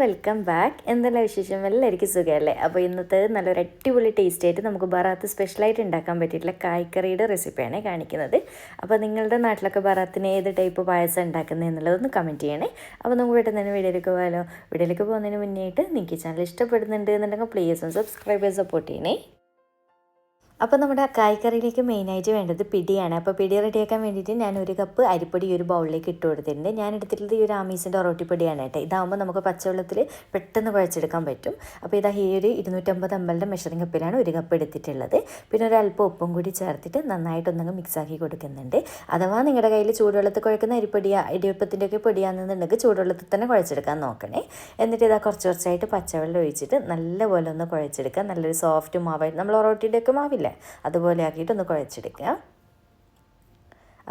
Welcome back എന്തെല്ലാം വിശേഷം? എല്ലാവർക്കും സുഖമല്ലേ? അപ്പോൾ ഇന്നത്തെ നല്ലൊരു അടിപൊളി ടേസ്റ്റ് ആയിട്ട് നമുക്ക് ബറാത്ത് സ്പെഷ്യലായിട്ട് ഉണ്ടാക്കാൻ പറ്റിയിട്ടുള്ള കായ്ക്കറിയുടെ റെസിപ്പിയാണ് കാണിക്കുന്നത്. അപ്പോൾ നിങ്ങളുടെ നാട്ടിലൊക്കെ ബറാത്തിന് ഏത് ടൈപ്പ് പായസം ഉണ്ടാക്കുന്നത് എന്നുള്ളതൊന്ന് കമന്റ് ചെയ്യണേ. അപ്പോൾ നമുക്ക് പെട്ടെന്ന് തന്നെ വീഡിയോയിലേക്ക് പോകാമല്ലോ വീഡിയോയിലേക്ക് പോകുന്നതിന് മുന്നേ ആയിട്ട് നിങ്ങൾക്ക് ചാനൽ ഇഷ്ടപ്പെടുന്നുണ്ട് എന്നുണ്ടെങ്കിൽ പ്ലീസ് സബ്സ്ക്രൈബ് ചെയ്ത് സപ്പോർട്ട് ചെയ്യണേ. അപ്പോൾ നമ്മുടെ കായ്ക്കറിയിലേക്ക് മെയിനായിട്ട് വേണ്ടത് പിടിയാണ്. അപ്പോൾ പിടി റെഡിയാക്കാൻ വേണ്ടിയിട്ട് ഞാൻ ഒരു കപ്പ് അരിപ്പൊടി ഒരു ബൗളിലേക്ക് ഇട്ട് കൊടുത്തിട്ടുണ്ട്. ഞാൻ എടുത്തിട്ടുള്ളത് ഈ ഒരു ആമീസിന്റെ ഒറോട്ടിപ്പൊടിയാണ് കേട്ടോ. ഇതാകുമ്പോൾ നമുക്ക് പച്ചവെള്ളത്തിൽ പെട്ടെന്ന് കുഴച്ചെടുക്കാൻ പറ്റും. അപ്പോൾ ഇതാ ഈ ഒരു ഇരുന്നൂറ്റമ്പത് അമ്പലിന്റെ മെഷറിംഗ് കപ്പിലാണ് ഒരു കപ്പ് എടുത്തിട്ടുള്ളത്. പിന്നെ ഒരു അല്പം ഉപ്പും കൂടി ചേർത്തിട്ട് നന്നായിട്ടൊന്നങ്ങ് മിക്സാക്കി കൊടുക്കുന്നുണ്ട്. അഥവാ നിങ്ങളുടെ കയ്യിൽ ചൂടുവെള്ളത്തിൽ കുഴക്കുന്ന അരിപ്പൊടിയാ ഇടിയപ്പത്തിന്റെ ഒക്കെ പൊടിയാണെന്നുണ്ടെങ്കിൽ ചൂടുവെള്ളത്തിൽ തന്നെ കുഴച്ചെടുക്കാൻ നോക്കണേ. എന്നിട്ട് ഇതാ കുറച്ച് കുറച്ചായിട്ട് പച്ചവെള്ളം ഒഴിച്ചിട്ട് നല്ലപോലെ ഒന്ന് കുഴച്ചെടുക്കുക. നല്ലൊരു സോഫ്റ്റ് മാവായിട്ട്. നമ്മൾ ഒറോട്ടിയുടെ മാവില്ല? അതുപോലെ ആക്കിയിട്ട് ഒന്ന് കുഴച്ചെടുക്കുക.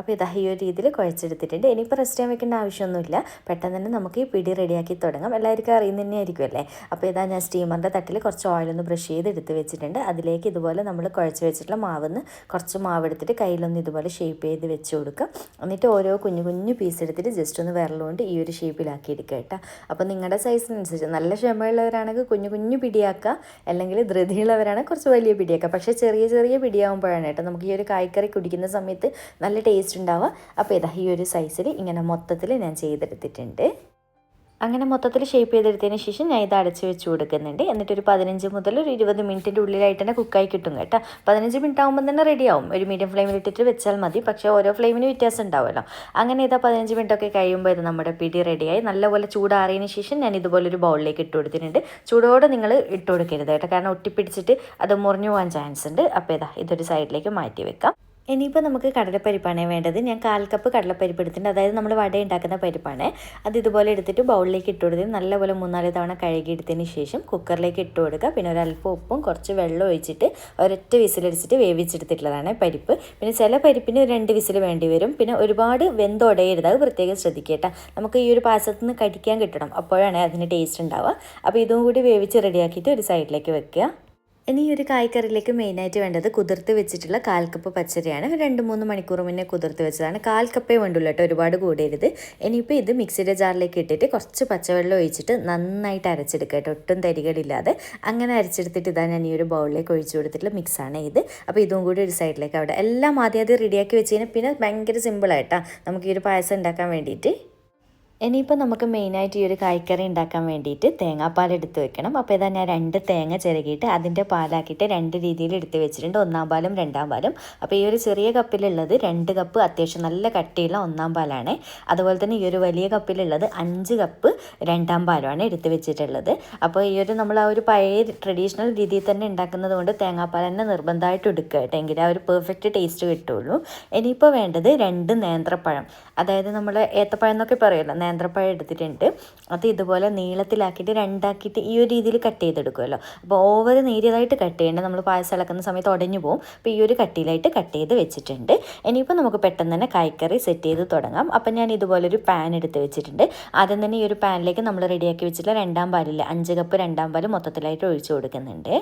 അപ്പോൾ ഇതാ ഈ ഒരു രീതിയിൽ കുഴച്ചെടുത്തിട്ടുണ്ട്. ഇനിയിപ്പോൾ റെസ്റ്റ് ചെയ്യാൻ വെക്കേണ്ട ആവശ്യമൊന്നുമില്ല. പെട്ടെന്ന് തന്നെ നമുക്ക് ഈ പിടി റെഡിയാക്കി തുടങ്ങാം. എല്ലാവർക്കും അറിയുന്ന തന്നെ ആയിരിക്കും അല്ലേ? അപ്പോൾ ഇതാ ഞാൻ സ്റ്റീമറിന്റെ തട്ടിൽ കുറച്ച് ഓയിലൊന്ന് ബ്രഷ് ചെയ്ത് എടുത്ത് വെച്ചിട്ടുണ്ട്. അതിലേക്ക് ഇതുപോലെ നമ്മൾ കുഴച്ച് വെച്ചിട്ടുള്ള മാവിന്ന് കുറച്ച് മാവ് എടുത്തിട്ട് കയ്യിലൊന്ന് ഇതുപോലെ ഷേപ്പ് ചെയ്ത് വെച്ച് കൊടുക്കുക എന്നിട്ട് ഓരോ കുഞ്ഞു കുഞ്ഞു പീസ് എടുത്തിട്ട് ജസ്റ്റ് ഒന്ന് വിരലുകൊണ്ട് ഈ ഒരു ഷേപ്പിലാക്കി എടുക്കുക കേട്ടോ. അപ്പോൾ നിങ്ങളുടെ സൈസിനനുസരിച്ച് നല്ല ക്ഷമയുള്ളവരാണെങ്കിൽ കുഞ്ഞു കുഞ്ഞു പിടിയാക്കുക അല്ലെങ്കിൽ ധൃതിയുള്ളവരാണെങ്കിൽ കുറച്ച് വലിയ പിടിയാക്കുക പക്ഷേ ചെറിയ ചെറിയ പിടിയാകുമ്പോഴാണ് കേട്ടോ. നമുക്ക് ഈ ഒരു കായ്ക്കറി കുടിക്കുന്ന സമയത്ത് നല്ല ടേസ്റ്റ് ഉണ്ടാവുക അപ്പോൾ ഇതാ ഈ ഒരു സൈസിൽ ഇങ്ങനെ മൊത്തത്തിൽ ഞാൻ ചെയ്തെടുത്തിട്ടുണ്ട്. അങ്ങനെ മൊത്തത്തിൽ ഷേപ്പ് ചെയ്തെടുത്തതിന് ശേഷം ഞാൻ ഇത് അടച്ച് വെച്ച് കൊടുക്കുന്നുണ്ട്. എന്നിട്ട് ഒരു പതിനഞ്ച് മുതൽ ഒരു ഇരുപത് മിനിറ്റിന്റെ ഉള്ളിലായിട്ട് തന്നെ കുക്കായി കിട്ടും കേട്ടോ. പതിനഞ്ച് മിനിറ്റ് ആകുമ്പോൾ തന്നെ റെഡി ആവും. ഒരു മീഡിയം ഫ്ലെയിമിൽ ഇട്ടിട്ട് വെച്ചാൽ മതി. പക്ഷേ ഓരോ ഫ്ലെയിമിന് വ്യത്യാസം ഉണ്ടാവുമല്ലോ. അങ്ങനെ ഇതാ പതിനഞ്ച് മിനിറ്റ് ഒക്കെ കഴിയുമ്പോൾ ഇത് നമ്മുടെ പിടി റെഡിയായി നല്ലപോലെ ചൂടാറിയതിന് ശേഷം ഞാൻ ഇതുപോലെ ഒരു ബൗളിലേക്ക് ഇട്ട് കൊടുത്തിട്ടുണ്ട്. ചൂടോടെ നിങ്ങൾ ഇട്ട് കൊടുക്കരുത് കേട്ടോ. കാരണം ഒട്ടിപ്പിടിച്ചിട്ട് അത് മുറിഞ്ഞു പോകാൻ ചാൻസ് ഉണ്ട്. അപ്പോൾ ഇതാ ഇതൊരു സൈഡിലേക്ക് മാറ്റി വെക്കാം. ഇനിയിപ്പോൾ നമുക്ക് കടലപ്പരിപ്പാണ് വേണ്ടത്. ഞാൻ കാൽ കപ്പ് കടലപ്പരിപ്പ് എടുത്തിട്ടുണ്ട്. അതായത് നമ്മൾ വട ഉണ്ടാക്കുന്ന പരിപ്പാണ്. അത് ഇതുപോലെ എടുത്തിട്ട് ബൗളിലേക്ക് ഇട്ട് കൊടുത്ത് നല്ലപോലെ മൂന്നാൽ തവണ കഴുകി എടുത്തതിന് ശേഷം കുക്കറിലേക്ക് ഇട്ട് കൊടുക്കുക. പിന്നെ ഒരല്പം ഉപ്പും കുറച്ച് വെള്ളം ഒഴിച്ചിട്ട് ഒരൊറ്റ വിസിലടിച്ചിട്ട് വേവിച്ചെടുത്തിട്ടുള്ളതാണ് പരിപ്പ്. പിന്നെ ചില പരിപ്പിന് രണ്ട് വിസിൽ വേണ്ടി വരും. പിന്നെ ഒരുപാട് വെന്തൊടയരുത് അത് പ്രത്യേകം ശ്രദ്ധിക്കട്ടെ നമുക്ക് ഈ ഒരു പായസത്തിൽ നിന്ന് കടിക്കാൻ കിട്ടണം. അപ്പോഴാണ് അതിന് ടേസ്റ്റ് ഉണ്ടാവുക. അപ്പോൾ ഇതും കൂടി വേവിച്ച് റെഡിയാക്കിയിട്ട് ഒരു സൈഡിലേക്ക് വെക്കുക. ഇനി ഈ ഒരു കായ്ക്കറിയിലേക്ക് മെയിനായിട്ട് വേണ്ടത് കുതിർത്ത് വെച്ചിട്ടുള്ള കാൽ കപ്പ് പച്ചരിയാണ് രണ്ട് മൂന്ന് മണിക്കൂർ മുന്നേ കുതിർത്ത് വെച്ചതാണ്. കാൽ കപ്പേ കേട്ടോ ഒരുപാട് കൂടരുത്. ഇനിയിപ്പോൾ ഇത് മിക്സിയുടെ ജാറിലേക്ക് ഇട്ടിട്ട് കുറച്ച് പച്ചവെള്ളം ഒഴിച്ചിട്ട് നന്നായിട്ട് അരച്ചെടുക്കുക കേട്ടോ. ഒട്ടും തരികളില്ലാതെ അങ്ങനെ അരച്ചെടുത്തിട്ട് ഇതാ ഞാൻ ഈ ഒരു ബൗളിലേക്ക് ഒഴിച്ചു കൊടുത്തിട്ടുള്ള മിക്സാണ് ഇത്. അപ്പോൾ ഇതും കൂടി ഒരു സൈഡിലേക്ക് അവിടെ. എല്ലാം ആദ്യം ആദ്യം റെഡിയാക്കി വെച്ച് കഴിഞ്ഞാൽ പിന്നെ ഭയങ്കര സിമ്പിളായിട്ടാണ് നമുക്ക് ഈ ഒരു പായസം ഉണ്ടാക്കാൻ വേണ്ടിയിട്ട് ഇനിയിപ്പോൾ നമുക്ക് മെയിനായിട്ട് ഈ ഒരു കായ്ക്കറി ഉണ്ടാക്കാൻ വേണ്ടിയിട്ട് തേങ്ങാപ്പാൽ എടുത്ത് വെക്കണം. അപ്പോൾ ഇതാ ഞാൻ രണ്ട് തേങ്ങ ചിരകിയിട്ട് അതിന്റെ പാലാക്കിയിട്ട് രണ്ട് രീതിയിൽ എടുത്ത് വെച്ചിട്ടുണ്ട്. ഒന്നാം പാലും രണ്ടാം പാലും. അപ്പോൾ ഈ ഒരു ചെറിയ കപ്പിലുള്ളത് രണ്ട് കപ്പ് അത്യാവശ്യം നല്ല കട്ടിയുള്ള ഒന്നാം പാലാണ്. അതുപോലെ തന്നെ ഈ ഒരു വലിയ കപ്പിലുള്ളത് അഞ്ച് കപ്പ് രണ്ടാം പാലുമാണ് എടുത്ത് വെച്ചിട്ടുള്ളത്. അപ്പോൾ ഈ ഒരു നമ്മൾ ആ ഒരു പഴയ ട്രഡീഷണൽ രീതിയിൽ തന്നെ ഉണ്ടാക്കുന്നത് കൊണ്ട് തേങ്ങാപ്പാൽ തന്നെ നിർബന്ധമായിട്ട് എടുക്കുക കേട്ടോ. എങ്കിൽ ആ ഒരു പെർഫെക്റ്റ് ടേസ്റ്റ് കിട്ടുള്ളൂ. ഇനിയിപ്പോൾ വേണ്ടത് രണ്ട് നേന്ത്രപ്പഴം. അതായത് നമ്മൾ ഏത്തപ്പഴം എന്നൊക്കെ പറയുമല്ലോ നേന്ത്രപ്പഴം എടുത്തിട്ടുണ്ട്. അത് ഇതുപോലെ നീളത്തിലാക്കിയിട്ട് രണ്ടാക്കിയിട്ട് ഈ ഒരു രീതിയിൽ കട്ട് ചെയ്തെടുക്കുമല്ലോ അപ്പോൾ ഓവർ നേരിയതായിട്ട് കട്ട് ചെയ്യേണ്ട നമ്മൾ പായസം ഇളക്കുന്ന സമയത്ത് ഉടഞ്ഞു പോകും അപ്പോൾ ഈ ഒരു കട്ടിയിലായിട്ട് കട്ട് ചെയ്ത് വെച്ചിട്ടുണ്ട്. ഇനിയിപ്പോൾ നമുക്ക് പെട്ടെന്ന് തന്നെ കൈക്കറി സെറ്റ് ചെയ്ത് തുടങ്ങാം. അപ്പോൾ ഞാൻ ഇതുപോലൊരു പാൻ എടുത്ത് വെച്ചിട്ടുണ്ട്. ആദ്യം തന്നെ ഈ ഒരു പാനിലേക്ക് നമ്മൾ റെഡിയാക്കി വെച്ചിട്ടുള്ള രണ്ടാം പാലില്ല അഞ്ച് കപ്പ് രണ്ടാം പാൽ മൊത്തത്തിലായിട്ട് ഒഴിച്ചു കൊടുക്കുന്നുണ്ട്.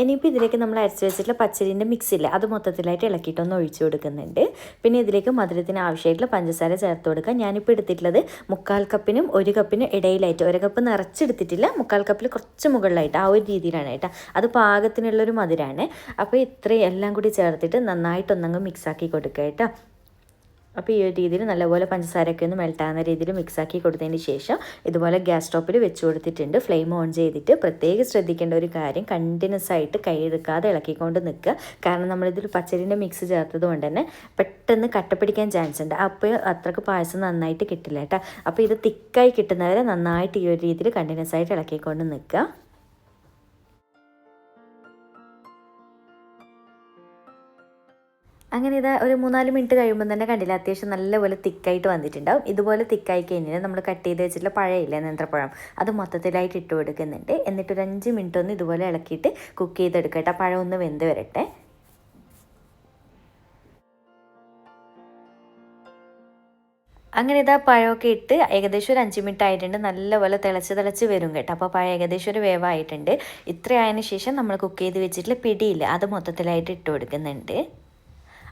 ഇനിയിപ്പോൾ ഇതിലേക്ക് നമ്മൾ അരച്ച് വെച്ചിട്ടുള്ള പച്ചരിന്റെ മിക്സ് ഇല്ല അത് മൊത്തത്തിലായിട്ട് ഇളക്കിയിട്ടൊന്ന് ഒഴിച്ചു കൊടുക്കുന്നുണ്ട്. പിന്നെ ഇതിലേക്ക് മധുരത്തിന് ആവശ്യമായിട്ടുള്ള പഞ്ചസാര ചേർത്ത് കൊടുക്കുക ഞാനിപ്പോൾ എടുത്തിട്ടുള്ളത് മുക്കാൽ കപ്പിനും ഒരു കപ്പിനും ഇടയിലായിട്ട് ഒരു കപ്പ് നിറച്ചെടുത്തിട്ടില്ല മുക്കാൽ കപ്പിൽ കുറച്ച് മുകളിലായിട്ട് ആ ഒരു രീതിയിലാണ് കേട്ടോ. അത് പാകത്തിനുള്ളൊരു മധുരമാണ് അപ്പോൾ ഇത്രയും എല്ലാം കൂടി ചേർത്തിട്ട് നന്നായിട്ടൊന്നങ്ങ് മിക്സാക്കി കൊടുക്കുക കേട്ടോ. അപ്പോൾ ഈ ഒരു രീതിയിൽ നല്ലപോലെ പഞ്ചസാരയൊക്കെ ഒന്ന് മെൽട്ടാകുന്ന രീതിയിൽ മിക്സാക്കി കൊടുത്തതിന് ശേഷം ഇതുപോലെ ഗ്യാസ് സ്റ്റോപ്പിൽ വെച്ച് കൊടുത്തിട്ടുണ്ട്. ഫ്ലെയിം ഓൺ ചെയ്തിട്ട് പ്രത്യേകം ശ്രദ്ധിക്കേണ്ട ഒരു കാര്യം കണ്ടിന്യൂസ് ആയിട്ട് കൈ എടുക്കാതെ ഇളക്കിക്കൊണ്ട് നിൽക്കുക. കാരണം നമ്മളിതിൽ പച്ചരിന്റെ മിക്സ് ചേർത്തത് കൊണ്ട് തന്നെ പെട്ടെന്ന് കട്ടപ്പിടിക്കാൻ ചാൻസ് ഉണ്ട്. അപ്പോൾ അത്രയ്ക്ക് പായസം നന്നായിട്ട് കിട്ടില്ല കേട്ടോ. അപ്പോൾ ഇത് തിക്കായി കിട്ടുന്നവരെ നന്നായിട്ട് ഈ ഒരു രീതിയിൽ കണ്ടിന്യൂസ് ആയിട്ട് ഇളക്കിക്കൊണ്ട് നിൽക്കുക. അങ്ങനെ ഇതാ ഒരു മൂന്നാൽ മിനിറ്റ് കഴിയുമ്പോൾ തന്നെ കണ്ടില്ല അത്യാവശ്യം നല്ലപോലെ തിക്കായിട്ട് വന്നിട്ടുണ്ടാവും. ഇതുപോലെ തിക്കായി കഴിഞ്ഞാൽ നമ്മൾ കട്ട് ചെയ്ത് വെച്ചിട്ടുള്ള പഴയില്ല നേന്ത്രപ്പഴം അത് മൊത്തത്തിലായിട്ട് ഇട്ട് കൊടുക്കുന്നുണ്ട്. എന്നിട്ട് ഒരു അഞ്ച് മിനിറ്റ് ഒന്ന് ഇതുപോലെ ഇളക്കിയിട്ട് കുക്ക് ചെയ്തെടുക്കട്ടെ. പഴം ഒന്ന് വെന്ത് വരട്ടെ. അങ്ങനെ ഇതാ പഴമൊക്കെ ഇട്ട് ഏകദേശം ഒരു അഞ്ച് മിനിറ്റ് ആയിട്ടുണ്ട്. നല്ലപോലെ തിളച്ച് തിളച്ച് വരും കേട്ടോ. അപ്പോൾ പഴം ഏകദേശം ഒരു വേവായിട്ടുണ്ട്. ഇത്ര ആയതിനു ശേഷം നമ്മൾ കുക്ക് ചെയ്ത് വെച്ചിട്ടുള്ള പിടിയില്ല അത് മൊത്തത്തിലായിട്ട് ഇട്ട് കൊടുക്കുന്നുണ്ട്.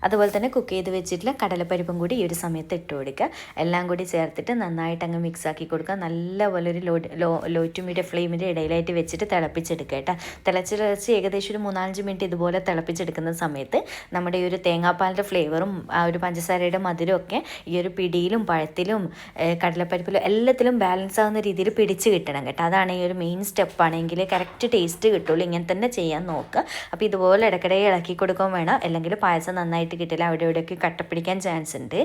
അതുപോലെ തന്നെ കുക്ക് ചെയ്ത് വെച്ചിട്ടുള്ള കടലപ്പരിപ്പും കൂടി ഈ ഒരു സമയത്ത് ഇട്ട് കൊടുക്കുക. എല്ലാം കൂടി ചേർത്തിട്ട് നന്നായിട്ട് അങ്ങ് മിക്സ് ആക്കി കൊടുക്കുക. നല്ലപോലെ ഒരു low low low to medium ഫ്ലെയിമിന്റെ ഇടയിലായിട്ട് വെച്ചിട്ട് തിളപ്പിച്ചെടുക്കുക കേട്ടോ. തിളച്ച് തിളച്ച് ഏകദേശം ഒരു മൂന്നാലഞ്ച് മിനിറ്റ് ഇതുപോലെ തിളപ്പിച്ചെടുക്കുന്ന സമയത്ത് നമ്മുടെ ഈ ഒരു തേങ്ങാപ്പാലിന്റെ ഫ്ലേവറും ആ ഒരു പഞ്ചസാരയുടെ മധുരവും ഒക്കെ ഈ ഒരു പിടിയിലും പഴത്തിലും കടലപ്പരിപ്പിലും എല്ലാത്തിലും ബാലൻസ് ആകുന്ന രീതിയിൽ പിടിച്ച് കിട്ടണം കേട്ടോ. അതാണ് ഈ ഒരു മെയിൻ സ്റ്റെപ്പ് ആണെങ്കിൽ കറക്റ്റ് ടേസ്റ്റ് കിട്ടുള്ളൂ. ഇങ്ങനെ തന്നെ ചെയ്യാൻ നോക്കുക. അപ്പോൾ ഇതുപോലെ ഇടയ്ക്കിടെ ഇളക്കി കൊടുക്കാൻ വേണം. അല്ലെങ്കിൽ പായസം നന്നായിട്ട് കിട്ടില്ല അവിടെ ഇവിടെയൊക്കെ കട്ടപ്പിടിക്കാൻ ചാൻസ് ഉണ്ട്.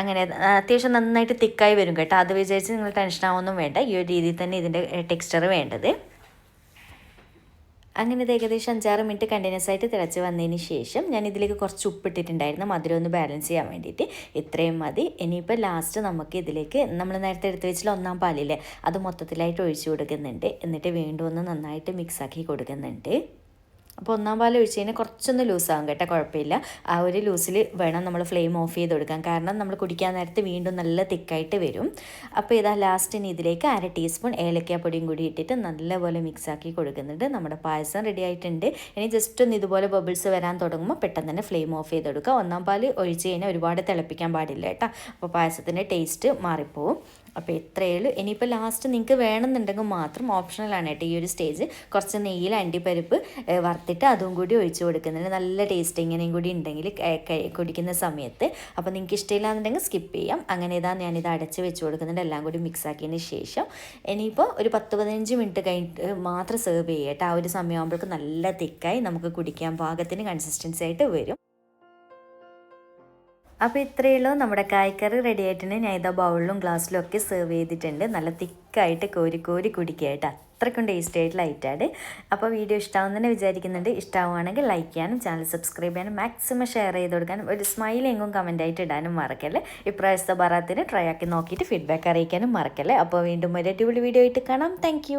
അങ്ങനെ അത്യാവശ്യം നന്നായിട്ട് തിക്കായി വരും കേട്ടോ. അത് വിചാരിച്ച് നിങ്ങൾ ടെൻഷൻ ആവുമൊന്നും വേണ്ട. ഈ ഒരു രീതിയിൽ തന്നെ ഇതിന്റെ ടെക്സ്ചർ വേണ്ടത്. അങ്ങനെ ഇത് ഏകദേശം അഞ്ചാറ് മിനിറ്റ് കണ്ടിന്യൂസ് ആയിട്ട് തിളച്ച് വന്നതിന് ശേഷം ഞാൻ ഇതിലേക്ക് കുറച്ച് ഉപ്പിട്ടിട്ടുണ്ടായിരുന്നു. മധുരം ഒന്ന് ബാലൻസ് ചെയ്യാൻ വേണ്ടിയിട്ട്. ഇത്രയും മതി. ഇനിയിപ്പോൾ ലാസ്റ്റ് നമുക്ക് ഇതിലേക്ക് നമ്മൾ നേരത്തെ എടുത്ത് വെച്ചാൽ ഒന്നാം പാലില്ലേ അത് മൊത്തത്തിലായിട്ട് ഒഴിച്ചു കൊടുക്കുന്നുണ്ട്. എന്നിട്ട് വീണ്ടും ഒന്ന് നന്നായിട്ട് മിക്സ് ആക്കി കൊടുക്കുന്നുണ്ട്. അപ്പോൾ ഒന്നാം പാൽ ഒഴിച്ച് കഴിഞ്ഞാൽ കുറച്ചൊന്ന് ലൂസാകും കേട്ടോ കുഴപ്പമില്ല. ആ ഒരു ലൂസിൽ വേണം നമ്മൾ ഫ്ലെയിം ഓഫ് ചെയ്ത് കൊടുക്കാൻ. കാരണം നമ്മൾ കുടിക്കാൻ നേരത്തെ വീണ്ടും നല്ല തിക്കായിട്ട് വരും. അപ്പോൾ ഇതാ ലാസ്റ്റിന് ഇതിലേക്ക് അര ടീസ്പൂൺ ഏലക്കാപ്പൊടിയും കൂടി ഇട്ടിട്ട് നല്ലപോലെ മിക്സ് ആക്കി കൊടുക്കുന്നുണ്ട്. നമ്മുടെ പായസം റെഡി ആയിട്ടുണ്ട്. ഇനി ജസ്റ്റ് ഒന്ന് ഇതുപോലെ ബബിൾസ് വരാൻ തുടങ്ങുമ്പോൾ പെട്ടെന്ന് തന്നെ ഫ്ലെയിം ഓഫ് ചെയ്ത് കൊടുക്കുക. ഒന്നാം പാൽ ഒഴിച്ച് കഴിഞ്ഞാൽ ഒരുപാട് തിളപ്പിക്കാൻ പാടില്ല കേട്ടോ. അപ്പോൾ പായസത്തിന്റെ ടേസ്റ്റ് മാറിപ്പോവും. അപ്പോൾ ഇത്രയേ ഉള്ളൂ. ഇനിയിപ്പോൾ ലാസ്റ്റ് നിങ്ങൾക്ക് വേണമെന്നുണ്ടെങ്കിൽ മാത്രം ഓപ്ഷണലാണ് കേട്ടോ ഈ ഒരു സ്റ്റേജ് കുറച്ച് നെയ്യിൽ അണ്ടിപ്പരിപ്പ് വറുത്തിട്ട് അതും കൂടി ഒഴിച്ചു കൊടുക്കുന്നുണ്ട് നല്ല ടേസ്റ്റ് ഇങ്ങനെയും കൂടി ഉണ്ടെങ്കിൽ കുടിക്കുന്ന സമയത്ത്. അപ്പോൾ നിങ്ങൾക്ക് ഇഷ്ടമില്ലാന്നുണ്ടെങ്കിൽ സ്കിപ്പ് ചെയ്യാം. അങ്ങനെ ഇതാ ഞാനിത് അടച്ച് വെച്ച് കൊടുക്കുന്നുണ്ട്. എല്ലാം കൂടി മിക്സ് ആക്കിയതിന് ശേഷം ഇനിയിപ്പോൾ ഒരു പത്ത് പതിനഞ്ച് മിനിറ്റ് കഴിഞ്ഞിട്ട് മാത്രം സെർവ് ചെയ്യട്ടെ ആ ഒരു സമയമാകുമ്പോഴേക്കും നല്ല തിക്കായി നമുക്ക് കുടിക്കാൻ പാകത്തിന് കൺസിസ്റ്റൻസി ആയിട്ട് വരും. അപ്പോൾ ഇത്രയേ ഉള്ളൂ. നമ്മുടെ കായ്ക്കറി റെഡി ആയിട്ടുണ്ട്. ഞാൻ ഇതാ ബൗളിലും ഗ്ലാസ്സിലും ഒക്കെ സെർവ് ചെയ്തിട്ടുണ്ട്. നല്ല തിക്കായിട്ട് കോരി കോരി കുടിക്കായിട്ട് അത്രയ്ക്കും ടേസ്റ്റ് ആയിട്ടുള്ള ഐറ്റാണ് അപ്പോൾ വീഡിയോ ഇഷ്ടമാവുന്നതന്നെ വിചാരിക്കുന്നുണ്ട്. ഇഷ്ടമാവുകയാണെങ്കിൽ ലൈക്ക് ചെയ്യാനും ചാനൽ സബ്സ്ക്രൈബ് ചെയ്യാനും മാക്സിമം ഷെയർ ചെയ്ത് കൊടുക്കാനും ഒരു സ്മൈലെങ്കും എങ്ങും കമന്റ് ആയിട്ട് ഇടാനും മറക്കല്ലേ? ഇപ്രാവശ്യത്തെ ബറാത്തിന് ട്രൈ ആക്കി നോക്കിയിട്ട് ഫീഡ്ബാക്ക് അറിയിക്കാനും മറക്കല്ലേ? അപ്പോൾ വീണ്ടും ഒരു അടിപൊളി വീഡിയോ ആയിട്ട് കാണാം. താങ്ക്